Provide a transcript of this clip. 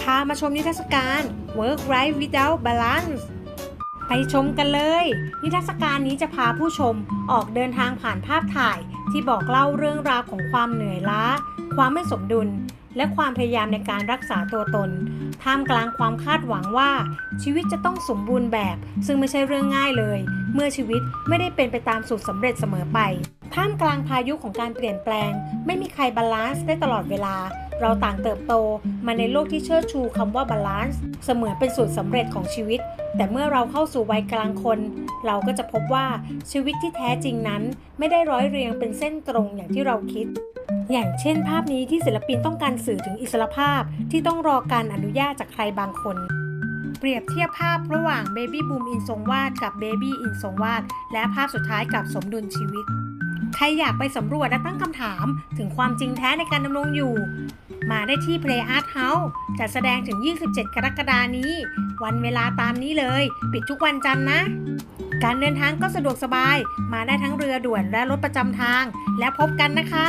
พามาชมนิทรรศการ Work Right Without Balance ไปชมกันเลย นิทรรศการนี้จะพาผู้ชมออกเดินทางผ่านภาพถ่าย ที่บอกเล่าเรื่องราวของความเหนื่อยล้า ความไม่สมดุล และความพยายามในการรักษาตัวตน ท่ามกลางความคาดหวังว่า ชีวิตจะต้องสมบูรณ์แบบ ซึ่งไม่ใช่เรื่องง่ายเลย เมื่อชีวิตไม่ได้เป็นไปตามสูตรสำเร็จเสมอไป ท่ามกลางพายุของการเปลี่ยนแปลง ไม่มีใครบาลานซ์ได้ตลอดเวลา เราต่างเติบโตมาในโลกที่เชิดชูคำว่าบาลานซ์เสมือนเป็นสูตรสำเร็จของชีวิต แต่เมื่อเราเข้าสู่วัยกลางคน เราก็จะพบว่าชีวิตที่แท้จริงนั้น ไม่ได้ร้อยเรียงเป็นเส้นตรงอย่างที่เราคิด อย่างเช่น ภาพนี้ที่ศิลปินต้องการสื่อถึงอิสรภาพที่ต้องรอการอนุญาตจากใครบางคนเปรียบเทียบภาพระหว่าง Baby Boom in ทรงวาดกับ Baby in ทรงวาดและภาพสุดท้ายกับสมดุลชีวิต ใครอยากไปสำรวจและตั้งคำถามถึงความจริงแท้ในการดำรงอยู่ มาได้ที่ Play Art House จัดแสดงถึง 27 กรกฎานี้ วันเวลาตามนี้เลย ปิดทุกวันจันทร์นะ การเดินทางก็สะดวกสบาย มาได้ทั้งเรือด่วนและรถประจำทาง และพบกันนะคะ